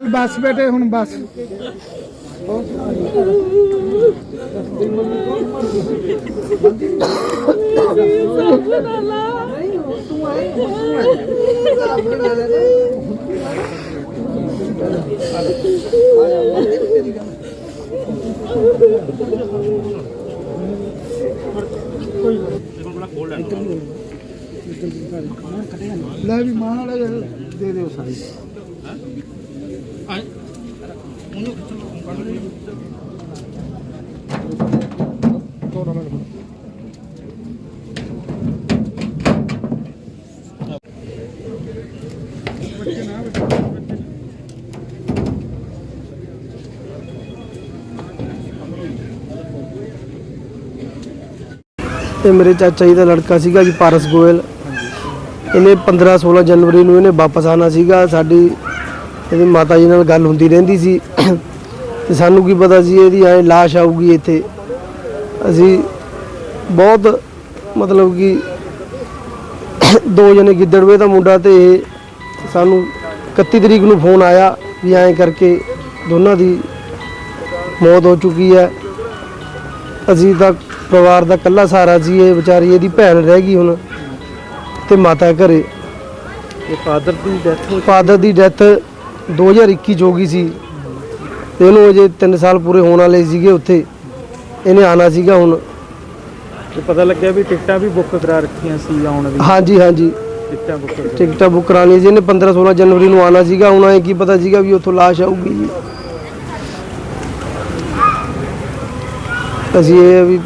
ਬਸ ਬੇਟੇ ਹੁਣ ਬਸ। ਲੈ ਵੀ ਮਾਂ ਵਾਲੇ ਦੇ ਦਿਓ ਸਾਰੀ। ਇਹ ਮੇਰੇ ਚਾਚਾ ਜੀ ਦਾ ਲੜਕਾ ਸੀਗਾ ਜੀ ਪਾਰਸ ਗੋਇਲ। ਇਹਨੇ 15 16 ਜਨਵਰੀ ਨੂੰ ਇਹਨੇ ਵਾਪਸ ਆਣਾ ਸੀਗਾ। ਸਾਡੀ ਇਹਦੀ ਮਾਤਾ ਜੀ ਨਾਲ ਗੱਲ ਹੁੰਦੀ ਰਹਿੰਦੀ ਸੀ। ਤੇ ਸਾਨੂੰ ਕੀ ਪਤਾ ਸੀ ਇਹਦੀ ਐ ਲਾਸ਼ ਆਊਗੀ ਇੱਥੇ। ਅਸੀਂ ਬਹੁਤ ਮਤਲਬ ਕਿ ਦੋ ਜਣੇ ਗਿੱਦੜਵੇ ਦਾ ਮੁੰਡਾ ਤੇ ਇਹ ਸਾਨੂੰ 31 ਤਰੀਕ ਨੂੰ ਫੋਨ ਆਇਆ ਵੀ ਐਂ ਕਰਕੇ ਦੋਨਾਂ ਦੀ ਮੌਤ ਹੋ ਚੁੱਕੀ ਹੈ। ਅਸੀਂ ਤਾਂ ਪਰਿਵਾਰ ਦਾ ਇਕੱਲਾ ਸਹਾਰਾ ਸੀ ਇਹ ਵਿਚਾਰੀ ਇਹਦੀ ਭੈਣ ਰਹਿ ਗਈ ਹੁਣ ਤੇ ਮਾਤਾ ਘਰੇ। ਇਹ ਫਾਦਰ ਦੀ ਡੈਥ ਫਾਦਰ ਦੀ ਡੈਥ 2021 ਚ ਹੋ ਗਈ ਸੀ। ਤੇ ਇਹਨੂੰ ਅਜੇ 3 ਸਾਲ ਪੂਰੇ ਹੋਣ ਵਾਲੇ ਸੀਗੇ ਉੱਥੇ। ਇਹਨੇ ਆਣਾ ਸੀਗਾ ਹੁਣ। ਤੇ ਪਤਾ ਲੱਗਿਆ ਵੀ ਟਿਕਟਾਂ ਵੀ ਬੁੱਕ ਕਰਾ ਰੱਖੀਆਂ ਸੀ ਆਉਣ ਦੀ। ਹਾਂਜੀ ਹਾਂਜੀ। ਟਿਕਟਾਂ ਬੁੱਕ ਕਰ ਟਿਕਟਾਂ ਬੁੱਕ ਕਰਾਣੀ ਸੀ ਇਹਨੇ 15 16 ਜਨਵਰੀ ਨੂੰ ਆਣਾ ਸੀਗਾ। ਹੁਣ ਐ ਕੀ ਪਤਾ ਸੀਗਾ ਵੀ ਉੱਥੋਂ ਲਾਸ਼ ਆਊਗੀ। ਜੀ ਅਸੀਂ ਇਹ ਵੀ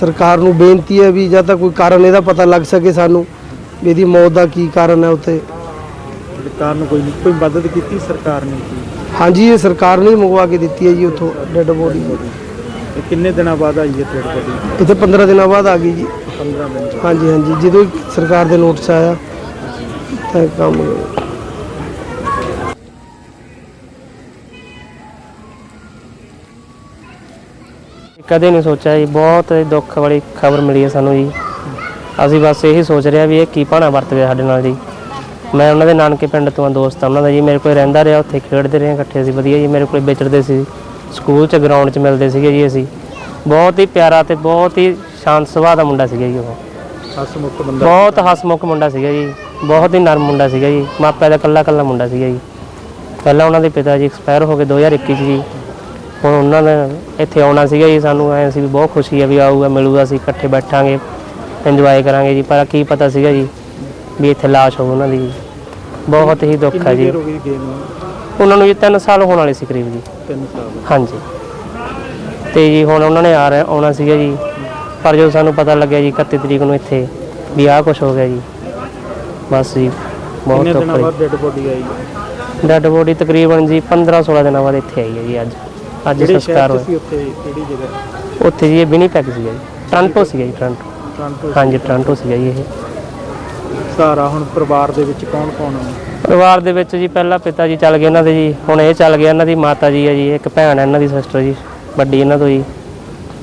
ਸਰਕਾਰ ਨੂੰ ਬੇਨਤੀ ਹੈ ਵੀ ਜਦ ਤੱਕ ਕੋਈ ਕਾਰਨ ਇਹਦਾ ਪਤਾ ਲੱਗ ਸਕੇ ਸਾਨੂੰ ਵੀ ਇਹਦੀ ਮੌਤ ਦਾ ਕੀ ਕਾਰਨ ਹੈ ਉੱਥੇ। ਸਰਕਾਰ ਨੂੰ ਕੋਈ ਕੋਈ ਮਦਦ ਕੀਤੀ ਸਰਕਾਰ ਨੇ ਕੀ? ਹਾਂਜੀ ਇਹ ਸਰਕਾਰ ਨੇ ਹੀ ਮੰਗਵਾ ਕੇ ਦਿੱਤੀ ਹੈ ਜੀ ਉੱਥੋਂ ਡੈੱਡ ਬੋਡੀ ਇਹ ਕਿੰਨੇ ਦਿਨਾਂ ਬਾਅਦ ਆਈ ਹੈ ਤੁਹਾਡੇ ਕੋਲ ਇੱਥੇ 15 ਦਿਨਾਂ ਬਾਅਦ ਆ ਗਈ ਜੀ। 15 ਦਿਨ। ਹਾਂਜੀ ਹਾਂਜੀ ਜਦੋਂ ਸਰਕਾਰ ਦੇ ਨੋਟਿਸ ਆਇਆ ਤਾਂ ਕੰਮ ਕਦੇ ਨਹੀਂ ਸੋਚਿਆ ਜੀ ਬਹੁਤ ਦੁੱਖ ਵਾਲੀ ਖਬਰ ਮਿਲੀ ਹੈ ਸਾਨੂੰ ਜੀ। ਅਸੀਂ ਬਸ ਇਹੀ ਸੋਚ ਰਿਹਾ ਵੀ ਇਹ ਕੀ ਭਾਣਾ ਵਰਤ ਗਿਆ ਸਾਡੇ ਨਾਲ ਜੀ। ਮੈਂ ਉਹਨਾਂ ਦੇ ਨਾਨਕੇ ਪਿੰਡ ਤੋਂ ਆ ਦੋਸਤ ਆ ਉਹਨਾਂ ਦਾ ਜੀ ਮੇਰੇ ਕੋਲ ਰਹਿੰਦਾ ਰਿਹਾ ਉੱਥੇ ਖੇਡਦੇ ਰਹੇ ਇਕੱਠੇ ਸੀ ਵਧੀਆ ਜੀ ਮੇਰੇ ਕੋਲ ਵਿਚਰਦੇ ਸੀ ਸਕੂਲ 'ਚ ਗਰਾਊਂਡ 'ਚ ਮਿਲਦੇ ਸੀਗੇ ਜੀ ਅਸੀਂ। ਬਹੁਤ ਹੀ ਪਿਆਰਾ ਤੇ ਬਹੁਤ ਹੀ ਸ਼ਾਂਤ ਸੁਭਾਅ ਦਾ ਮੁੰਡਾ ਸੀਗਾ ਜੀ ਉਹ। ਹਸਮੁਖ ਬੰਦਾ ਬਹੁਤ ਹਸਮੁਖ ਮੁੰਡਾ ਸੀਗਾ ਜੀ ਬਹੁਤ ਹੀ ਨਰਮ ਮੁੰਡਾ ਸੀਗਾ ਜੀ ਮਾਪਿਆਂ ਦਾ ਕੱਲਾ ਕੱਲਾ ਮੁੰਡਾ ਸੀਗਾ ਜੀ। ਪਹਿਲਾਂ ਉਹਨਾਂ ਦੇ ਪਿਤਾ ਜੀ ਐਕਸਪਾਇਰ ਹੋ ਗਏ 2021 ਚ ਜੀ। ਹੁਣ ਉਹਨਾਂ ਨੇ ਇੱਥੇ ਆਉਣਾ ਸੀਗਾ ਜੀ ਸਾਨੂੰ ਐਂ ਸੀ ਵੀ ਬਹੁਤ ਖੁਸ਼ੀ ਹੈ ਵੀ ਆਊਗਾ ਮਿਲੂਗਾ ਅਸੀਂ ਇਕੱਠੇ ਬੈਠਾਂਗੇ ਇੰਜੋਏ ਕਰਾਂਗੇ ਜੀ ਪਰ ਕੀ ਪਤਾ ਸੀਗਾ ਜੀ। ਵੀ ਇੱਥੇ ਲਾਸ਼ ਹੋਊ ਉਹਨਾਂ ਦੀ। ਬਹੁਤ ਹੀ ਦੁੱਖ ਹੈ ਜੀ। ਦੇਰ ਹੋ ਗਈ ਗੇਮ ਨੂੰ? ਉਹਨਾਂ ਨੂੰ ਜੀ 3 ਸਾਲ ਹੋਣ ਵਾਲੇ ਸੀ ਕਰੀਬ ਜੀ। 3 ਸਾਲ। ਹਾਂਜੀ। ਤੇ ਜੀ ਹੁਣ ਉਹਨਾਂ ਨੇ ਆ ਰਿਹਾ ਆਉਣਾ ਸੀਗਾ ਜੀ। ਪਰ ਜਦੋਂ ਸਾਨੂੰ ਪਤਾ ਲੱਗਿਆ ਜੀ 31 ਤਰੀਕ ਨੂੰ ਇੱਥੇ ਵੀ ਆਹ ਕੁਝ ਹੋ ਗਿਆ ਜੀ। ਬਸ ਜੀ ਬਹੁਤ ਕਿੰਨੇ ਦਿਨਾਂ ਦੁੱਖ ਬਾਅਦ ਡੈਡ ਬੋਡੀ ਆਈ? ਹੈ ਡੈਡ ਬੋਡੀ ਤਕਰੀਬਨ ਜੀ 15 16 ਦਿਨਾਂ ਬਾਅਦ ਇੱਥੇ ਆਈ ਹੈ ਜੀ ਅੱਜ। ਅੱਜ ਜਿਹੜੇ ਸੰਸਕਾਰ 'ਚ ਹੋਇਆ। ਸੀ ਉੱਥੇ? ਕਿਹੜੀ ਜਗ੍ਹਾ? ਉੱਥੇ ਜੀ ਇਹ ਵਿਨੀਪੈਗ ਸੀਗਾ ਜੀ। ਟ੍ਰਾਂਟੋ ਸੀਗਾ ਜੀ ਟ੍ਰਾਂਟੋ। ਟ੍ਰਾਂਟੋ ਹਾਂਜੀ ਟ੍ਰਾਂਟੋ ਸੀਗਾ ਜੀ ਇਹ। ਸਾਰਾ ਹੁਣ ਪਰਿਵਾਰ ਦੇ ਵਿੱਚ ਕੌਣ ਕੌਣ ਹੈ ਪਰਿਵਾਰ ਦੇ ਵਿੱਚ ਜੀ ਪਹਿਲਾਂ ਪਿਤਾ ਜੀ ਚੱਲ ਗਏ ਇਹਨਾਂ ਦੇ ਜੀ ਹੁਣ ਇਹ ਚੱਲ ਗਿਆ ਇਹਨਾਂ ਦੀ ਮਾਤਾ ਜੀ ਹੈ ਜੀ ਇੱਕ ਭੈਣ ਹੈ ਇਹਨਾਂ ਦੀ ਸਿਸਟਰ ਜੀ ਵੱਡੀ ਇਹਨਾਂ ਤੋਂ ਜੀ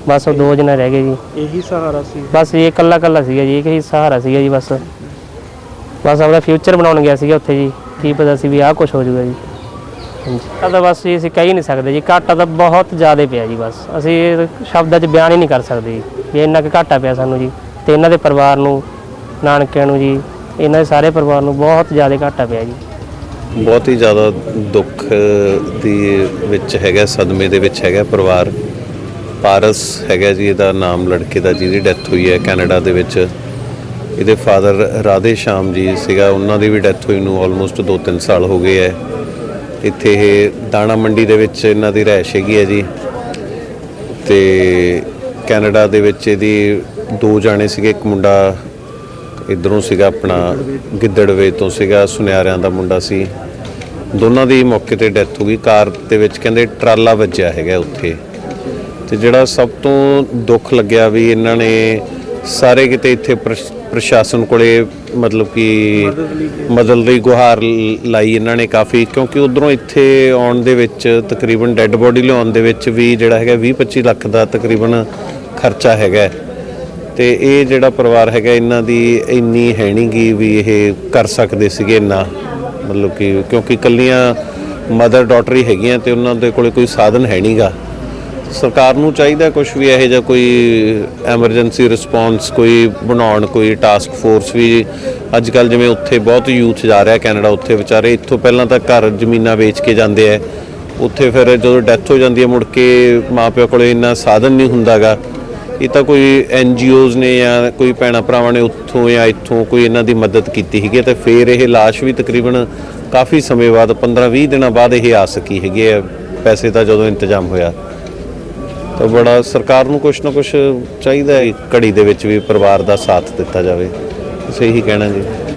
ਬਸ ਉਹ ਦੋ ਜਣੇ ਰਹਿ ਗਏ ਜੀ। ਇਹੀ ਸਹਾਰਾ ਸੀ? ਬਸ ਇਹ ਇਕੱਲਾ ਇਕੱਲਾ ਸੀਗਾ ਜੀ ਇੱਕ ਹੀ ਸਹਾਰਾ ਸੀਗਾ ਜੀ ਬਸ। ਬਸ ਆਪਣਾ ਫਿਊਚਰ ਬਣਾਉਣ ਗਿਆ ਸੀਗਾ ਉੱਥੇ ਜੀ ਕੀ ਪਤਾ ਸੀ ਵੀ ਆਹ ਕੁਝ ਹੋ ਜਾਊਗਾ ਜੀ। ਹਾਂਜੀ। ਤਾਂ ਬਸ ਜੀ ਅਸੀਂ ਕਹਿ ਨਹੀਂ ਸਕਦੇ ਜੀ ਘਾਟਾ ਤਾਂ ਬਹੁਤ ਜ਼ਿਆਦਾ ਪਿਆ ਜੀ ਬਸ। ਅਸੀਂ ਇਹ ਸ਼ਬਦਾਂ 'ਚ ਬਿਆਨ ਹੀ ਨਹੀਂ ਕਰ ਸਕਦੇ ਜੀ ਵੀ ਇੰਨਾ ਕੁ ਘਾਟਾ ਪਿਆ ਸਾਨੂੰ ਜੀ ਤੇ ਇਹਨਾਂ ਦੇ ਪਰਿਵਾਰ ਨੂੰ ਨਾਨਕਿਆਂ ਨੂੰ ਜੀ ਇਹਨਾਂ ਦੇ ਸਾਰੇ ਪਰਿਵਾਰ ਨੂੰ ਬਹੁਤ ਜ਼ਿਆਦਾ ਘਾਟਾ ਪਿਆ ਜੀ। ਬਹੁਤ ਹੀ ਜ਼ਿਆਦਾ ਦੁੱਖ ਦੀ ਵਿੱਚ ਹੈਗਾ, ਸਦਮੇ ਦੇ ਵਿੱਚ ਹੈਗਾ ਪਰਿਵਾਰ। ਪਾਰਸ ਹੈਗਾ ਜੀ, ਇਹਦਾ ਨਾਮ ਲੜਕੇ ਦਾ ਜਿਹਦੀ ਡੈਥ ਹੋਈ ਹੈ ਕੈਨੇਡਾ ਦੇ ਵਿੱਚ। ਇਹਦੇ ਫਾਦਰ ਰਾਧੇ ਸ਼ਾਮ ਜੀ ਸੀਗਾ, ਉਹਨਾਂ ਦੀ ਵੀ ਡੈਥ ਹੋਈ ਨੂੰ ਆਲਮੋਸਟ 2-3 ਸਾਲ ਹੋ ਗਏ ਐ ਇੱਥੇ ਇਹ ਦਾਣਾ ਮੰਡੀ ਦੇ ਵਿੱਚ ਇਹਨਾਂ ਦੀ ਰਹਿਸ਼ ਹੈਗੀ ਹੈ ਜੀ। ਤੇ ਕੈਨੇਡਾ ਦੇ ਵਿੱਚ ਇਹਦੀ ਦੋ ਜਾਣੇ ਸੀਗੇ, ਇੱਕ ਮੁੰਡਾ ਇਧਰੋਂ ਸੀਗਾ ਆਪਣਾ ਗਿੱਦੜਵੇ ਤੋਂ ਸੀਗਾ, ਸੁਨਿਆਰਿਆਂ ਦਾ ਮੁੰਡਾ ਸੀ। ਦੋਨਾਂ ਦੀ ਮੌਕੇ ਤੇ ਡੈਥ ਹੋ ਗਈ। ਕਾਰ ਦੇ ਵਿੱਚ ਕਹਿੰਦੇ ਟਰਾਲਾ ਵੱਜਿਆ ਹੈਗਾ ਉੱਥੇ। ਤੇ ਜਿਹੜਾ ਸਭ ਤੋਂ ਦੁੱਖ ਲੱਗਿਆ ਵੀ ਇਹਨਾਂ ਨੇ ਸਾਰੇ ਕਿਤੇ ਇੱਥੇ ਪ੍ਰਸ਼- ਪ੍ਰਸ਼ਾਸਨ ਕੋਲੇ ਮਤਲਬ ਕਿ ਮਦਦ ਲਈ ਗੁਹਾਰ ਲਾਈ ਇਹਨਾਂ ਨੇ ਕਾਫੀ, ਕਿਉਂਕਿ ਉਧਰੋਂ ਇੱਥੇ ਆਉਣ ਦੇ ਵਿੱਚ ਤਕਰੀਬਨ ਡੈੱਡ ਬੋਡੀ ਲਿਆਉਣ ਦੇ ਵਿੱਚ ਵੀ ਜਿਹੜਾ ਹੈਗਾ 20 25 ਲੱਖ ਦਾ ਤਕਰੀਬਨ ਖਰਚਾ ਹੈਗਾ। ਤੇ ਇਹ ਜਿਹੜਾ ਪਰਿਵਾਰ ਹੈਗਾ, ਇਹਨਾਂ ਦੀ ਇੰਨੀ ਹੈ ਨੀ ਗੀ ਵੀ ਇਹ ਕਰ ਸਕਦੇ ਸੀਗੇ ਇੰਨਾ। ਮਤਲਬ ਕਿ ਕਿਉਂਕਿ ਕੱਲੀਆਂ ਮਦਰ ਡਾਟਰ ਹੀ ਹੈਗੀਆਂ ਤੇ ਉਹਨਾਂ ਦੇ ਕੋਲੇ ਕੋਈ ਸਾਧਨ ਹੈ ਨਹੀਂਗਾ ਸਰਕਾਰ ਨੂੰ ਚਾਹੀਦਾ ਕੁਝ ਵੀ ਇਹੋ ਜਿਹਾ ਕੋਈ ਐਮਰਜੈਂਸੀ ਰਿਸਪੌਂਸ ਕੋਈ ਬਣਾਉਣ, ਕੋਈ ਟਾਸਕ ਫੋਰਸ ਵੀ। ਅੱਜ ਕੱਲ ਜਿਵੇਂ ਉੱਥੇ ਬਹੁਤ ਯੂਥ ਜਾ ਰਿਹਾ ਕੈਨੇਡਾ, ਉੱਥੇ ਵਿਚਾਰੇ ਇੱਥੋਂ ਪਹਿਲਾਂ ਤਾਂ ਘਰ ਜ਼ਮੀਨਾਂ ਵੇਚ ਕੇ ਜਾਂਦੇ ਆ। ਉੱਥੇ ਫਿਰ ਜਦੋਂ ਡੈਥ ਹੋ ਜਾਂਦੀ ਹੈ ਮੁੜ ਕੇ ਮਾਪਿਆਂ ਕੋਲੇ ਇੰਨਾ ਸਾਧਨ ਨਹੀਂ ਹੁੰਦਾਗਾ। ਇਹ ਤਾਂ ਕੋਈ ਐਨ ਜੀਓਜ਼ ਨੇ ਜਾਂ ਕੋਈ ਭੈਣਾਂ ਭਰਾਵਾਂ ਨੇ ਉੱਥੋਂ ਜਾਂ ਇੱਥੋਂ ਕੋਈ ਇਹਨਾਂ ਦੀ ਮਦਦ ਕੀਤੀ ਹੈਗੀ ਹੈ ਤੇ ਫਿਰ ਇਹ ਲਾਸ਼ ਵੀ ਤਕਰੀਬਨ ਕਾਫੀ ਸਮੇਂ ਬਾਅਦ 15-20 ਦਿਨਾਂ ਬਾਅਦ ਇਹ ਆ ਸਕੀ ਹੈਗੀ ਹੈ। ਪੈਸੇ ਦਾ ਜਦੋਂ ਇੰਤਜ਼ਾਮ ਹੋਇਆ। ਤਾਂ ਬੜਾ ਸਰਕਾਰ ਨੂੰ ਕੁਝ ਨਾ ਕੁਝ ਚਾਹੀਦਾ ਹੈ ਘੜੀ ਦੇ ਵਿੱਚ ਵੀ ਪਰਿਵਾਰ ਦਾ ਸਾਥ ਦਿੱਤਾ ਜਾਵੇ। ਬਸ ਇਹੀ ਕਹਿਣਾ ਜੀ?